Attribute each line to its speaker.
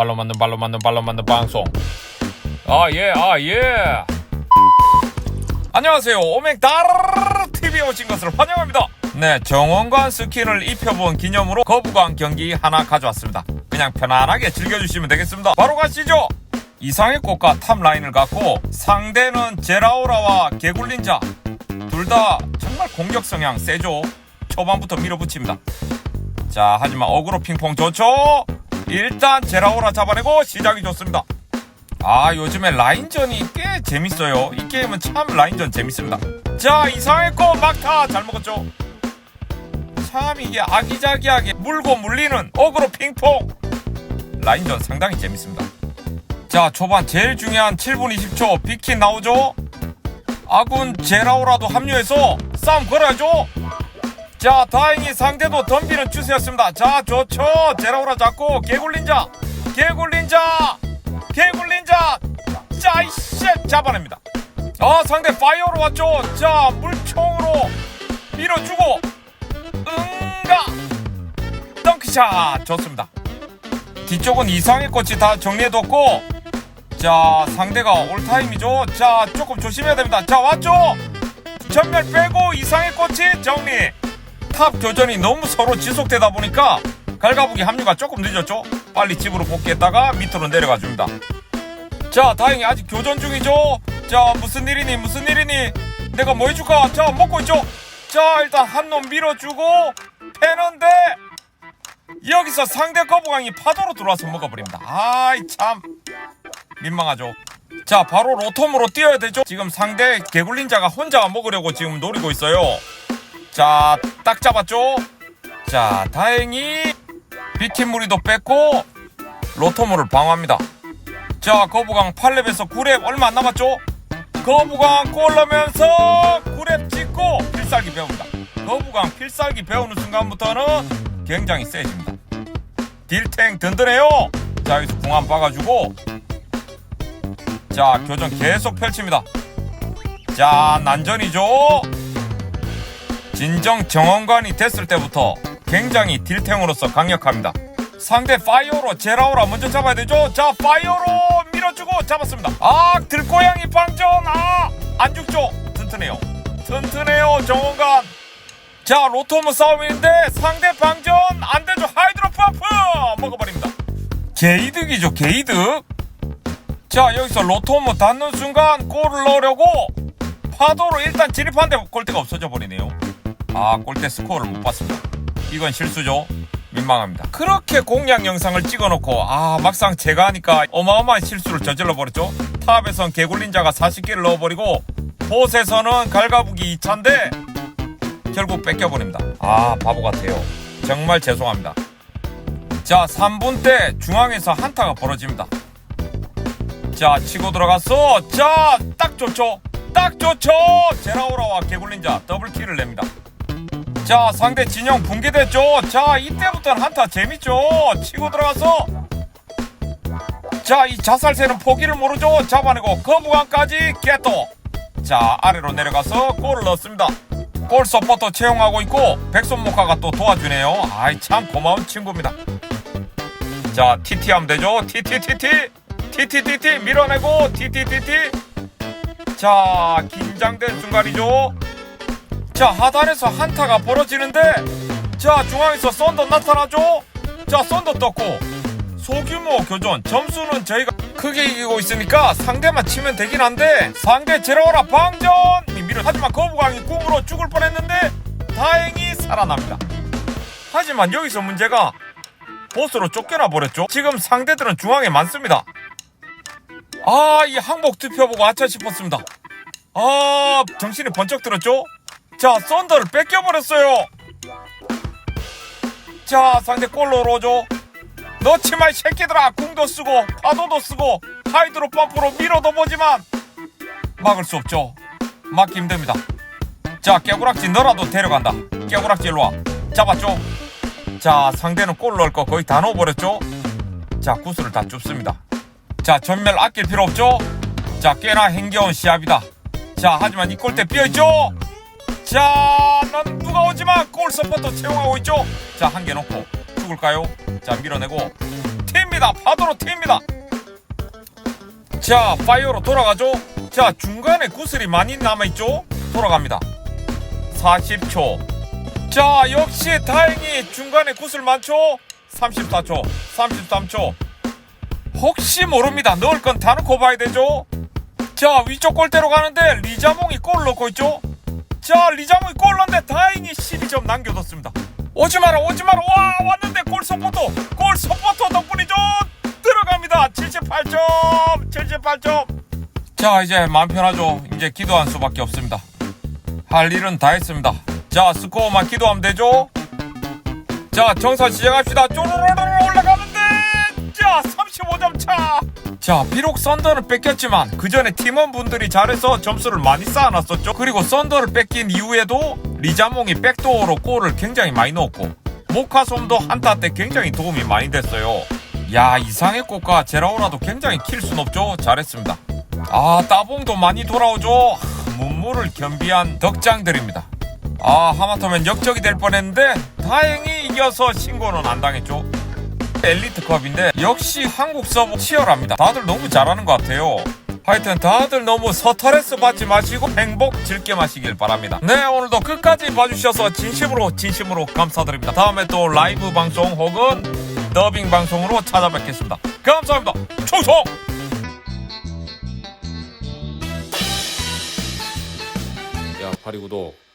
Speaker 1: 발로 만든 발로 만든 발로 만든 방송. 아예 아 예. 안녕하세요. 오맥다르 TV에 오신 것을 환영합니다. 네 정원관 스킨을 입혀본 기념으로 거부광 경기 하나 가져왔습니다. 그냥 편안하게 즐겨주시면 되겠습니다. 바로 가시죠. 이상의 꽃과 탑 라인을 갖고 상대는 제라오라와 개굴린자. 둘 다 정말 공격 성향 세죠. 초반부터 밀어붙입니다. 자 하지만 어그로 핑퐁 좋죠 일단 제라오라 잡아내고 시작이 좋습니다. 아 요즘에 라인전이 꽤 재밌어요. 이 게임은 참 라인전 재밌습니다. 자 이상의 꽃 막타 잘 먹었죠? 참 이게 아기자기하게 물고 물리는 어그로 핑퐁. 라인전 상당히 재밌습니다. 자 초반 제일 중요한 7분 20초 비킨 나오죠? 아군 제라오라도 합류해서 싸움 걸어야죠 자 다행히 상대도 덤비는 추세였습니다. 자 좋죠. 제라오라 잡고 개굴린자 개굴린자 개굴린자 짜이씨 잡아냅니다. 아 상대 파이어로 왔죠. 자 물총으로 밀어주고 응가! 덩크샷 좋습니다. 뒤쪽은 이상의 꽃이 다 정리해뒀고 자 상대가 올타임이죠. 자 조금 조심해야 됩니다. 자 왔죠. 전멸 빼고 이상의 꽃이 정리 탑 교전이 너무 서로 지속되다 보니까 갈가부기 합류가 조금 늦었죠. 빨리 집으로 복귀했다가 밑으로 내려가 줍니다. 자 다행히 아직 교전 중이죠. 자 무슨 일이니 무슨 일이니? 내가 뭐 해줄까? 자 먹고 있죠. 자 일단 한 놈 밀어주고 패는데 여기서 상대 거부강이 파도로 들어와서 먹어버립니다. 아이 참. 민망하죠. 자 바로 로톰으로 뛰어야 되죠. 지금 상대 개굴린자가 혼자 먹으려고 지금 노리고 있어요 자 딱 잡았죠? 자 다행히 비킨무리도 뺐고 로토무를 방어합니다. 자 거부강 8렙에서 9렙 얼마 안 남았죠? 거부강 골 넣으면서 9렙 찍고 필살기 배웁니다. 거부강 필살기 배우는 순간부터는 굉장히 세집니다. 딜탱 든든해요. 자 여기서 궁한 박아주고. 자 교전 계속 펼칩니다. 자 난전이죠 진정 정원관이 됐을 때부터 굉장히 딜탱으로서 강력합니다. 상대 파이어로 제라오라 먼저 잡아야 되죠? 자 파이어로 밀어주고 잡았습니다. 아 들고양이 방전 아안 죽죠? 튼튼해요. 튼튼해요 정원관. 자 로토무 싸움인데 상대 방전! 안 되죠? 하이드로 펌프! 먹어버립니다. 개이득이죠 개이득. 자 여기서 로토무 닿는 순간 골을 넣으려고 파도로 일단 진입하는데 골대가 없어져 버리네요 아 골대 스코어를 못 봤습니다. 이건 실수죠. 민망합니다. 그렇게 공략 영상을 찍어놓고 아 막상 제가 하니까 어마어마한 실수를 저질러 버렸죠. 탑에선 개굴린자가 40개를 넣어버리고 보스에서는 갈가부기 2차인데 결국 뺏겨버립니다. 아 바보 같아요. 정말 죄송합니다. 자 3분 때 중앙에서 한타가 벌어집니다. 자 치고 들어갔어. 자 딱 좋죠. 딱 좋죠. 제라오라와 개굴린자 더블킬을 냅니다 자 상대 진영 붕괴됐죠? 자 이때부터는 한타 재밌죠? 치고 들어가서. 자 이 자살새는 포기를 모르죠? 잡아내고 거부강까지 개또. 자 아래로 내려가서 골을 넣었습니다. 골 서포터 채용하고 있고 백손목화가 또 도와주네요. 아이 참 고마운 친구입니다. 자 TT 하면 되죠? TTTT TTTT 밀어내고 TTTT 자 긴장된 순간이죠 자 하단에서 한타가 벌어지는데 자 중앙에서 썬더 나타나죠? 자 썬더 떴고 소규모 교전 점수는 저희가 크게 이기고 있으니까 상대만 치면 되긴 한데 상대 제라오라 방전! 밀어 하지만 거부강이 궁으로 죽을 뻔했는데 다행히 살아납니다. 하지만 여기서 문제가 보스로 쫓겨나 버렸죠? 지금 상대들은 중앙에 많습니다. 아 이 항복 투표 보고 아차 싶었습니다. 아 정신이 번쩍 들었죠 자 썬더를 뺏겨버렸어요. 자 상대 골로 오죠 넣지 마 이 새끼들아 궁도 쓰고 파도도 쓰고 하이드로 펌프로 밀어도 보지만 막을 수 없죠. 막기 힘듭니다. 자 깨구락지 너라도 데려간다. 깨구락지 일로 와. 잡았죠? 자 상대는 골 넣을 거 거의 다 넣어버렸죠? 자 구슬을 다 줍습니다. 자 전멸 아낄 필요 없죠? 자 꽤나 행겨운 시합이다. 자 하지만 이 골대 비어있죠 자, 넌 누가 오지마 골 서포터 채용하고 있죠? 자, 한 개 놓고 죽을까요? 자, 밀어내고 튑니다. 파도로 튑니다. 자, 파이어로 돌아가죠. 자, 중간에 구슬이 많이 남아 있죠? 돌아갑니다. 40초. 자, 역시 다행히 중간에 구슬 많죠? 34초, 33초. 혹시 모릅니다. 넣을 건 다 넣고 봐야 되죠? 자, 위쪽 골대로 가는데 리자몽이 골 넣고 있죠? 자, 리자몽이 골 넣는데 다행히 12점 남겨뒀습니다. 오지 마라, 오지 마라. 와, 왔는데 골 서포터, 골 서포터 덕분이죠? 들어갑니다. 78점, 78점. 자, 이제 마음 편하죠. 이제 기도한 수밖에 없습니다. 할 일은 다 했습니다. 자, 스코어만 기도하면 되죠? 자, 정산 시작합시다. 쪼로로로 자, 비록 썬더를 뺏겼지만 그 전에 팀원분들이 잘해서 점수를 많이 쌓아놨었죠. 그리고 썬더를 뺏긴 이후에도 리자몽이 백도어로 골을 굉장히 많이 넣었고 모카솜도 한타 때 굉장히 도움이 많이 됐어요. 야, 이상의 꽃과 제라오라도 굉장히 킬 순 없죠. 잘했습니다. 아, 따봉도 많이 돌아오죠. 하, 문무를 겸비한 덕장들입니다. 아, 하마터면 역적이 될 뻔했는데 다행히 이겨서 신고는 안 당했죠. 엘리트컵인데 역시 한국 서브 치열합니다. 다들 너무 잘하는 것 같아요. 하여튼 다들 너무 스트레스 받지 마시고 행복 즐겨 마시길 바랍니다. 네 오늘도 끝까지 봐주셔서 진심으로 진심으로 감사드립니다. 다음에 또 라이브 방송 혹은 더빙 방송으로 찾아뵙겠습니다. 감사합니다. 충성!
Speaker 2: 야, 파리 구독.